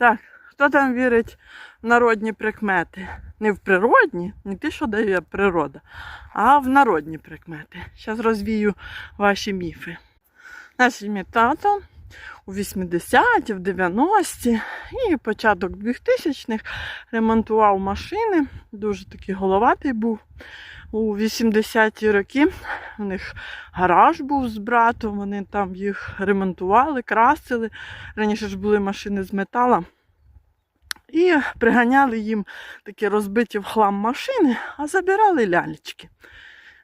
Так, хто там вірить в народні прикмети? Не в природні, не ті, що дає природа, а в народні прикмети. Зараз розвію ваші міфи. Наш мій тато у 80-ті, в 90-ті і початок 2000-х ремонтував машини. Дуже такий головатий був. У 80-ті роки у них гараж був з братом, вони там їх ремонтували, красили. Раніше ж були машини з метала. І приганяли їм такі розбиті в хлам машини, а забирали лялечки.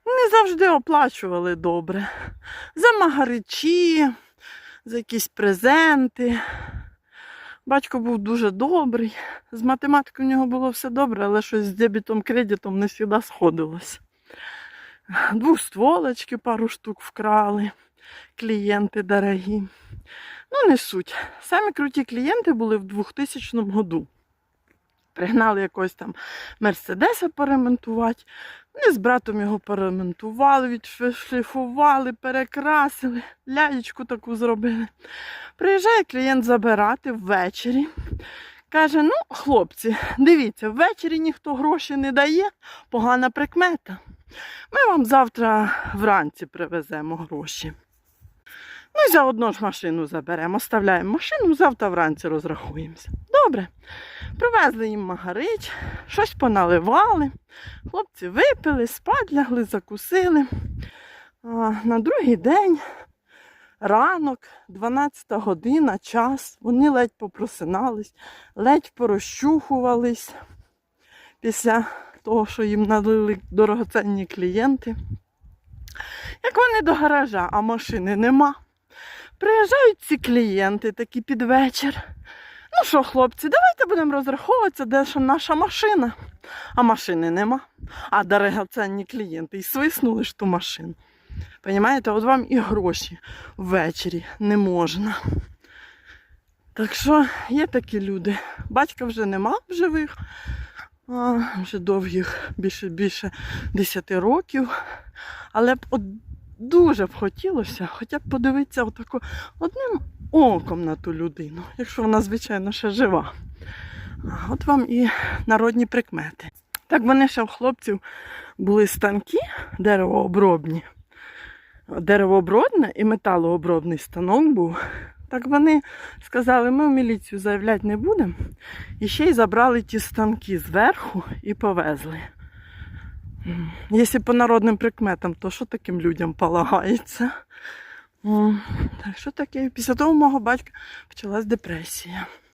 Не завжди оплачували добре. За магаричі, за якісь презенти. Батько був дуже добрий. З математикою в нього було все добре, але щось з дебітом кредитом не завжди сходилось. Двостволочки пару штук вкрали, клієнти дорогі. Ну, не суть. Самі круті клієнти були в 2000 году. Пригнали якогось там Мерседеса поремонтувати. Вони з братом його поремонтували, відшліфували, перекрасили, лялечку таку зробили. Приїжджає клієнт забирати ввечері. Каже: ну, хлопці, дивіться, ввечері ніхто гроші не дає, погана прикмета. Ми вам завтра вранці привеземо гроші. Ну і заодно ж машину заберемо, оставляємо машину, завтра вранці розрахуємося. Добре. Привезли їм магарич, щось поналивали. Хлопці випили, спать лягли, закусили. А, на другий день, ранок, 12 година, час, вони ледь попросинались, ледь порозчухувались після того, що їм налили дорогоцінні клієнти. Як вони до гаража, а машини нема. Приїжджають ці клієнти такі під вечір. Ну що, хлопці, давайте будемо розраховуватися, де ж наша машина. А машини нема. А дорогоцінні клієнти і свиснули ж ту машину. Понімаєте, от вам і гроші ввечері не можна. Так що є такі люди. Батька вже нема в живих, а, вже довгих більше більше 10 років. Але б от дуже б хотілося хоча б подивитися отако одним оком на ту людину, якщо вона, звичайно, ще жива. А От вам і народні прикмети. Так вони ще у хлопців були станки деревообробні. Деревообробне і металообробний станок був. Так вони сказали, ми в міліцію заявляти не будемо. І ще й забрали ті станки зверху і повезли. Якщо по народним прикметам, то що таким людям полагається? Так що таке? Після того мого батька почалась депресія.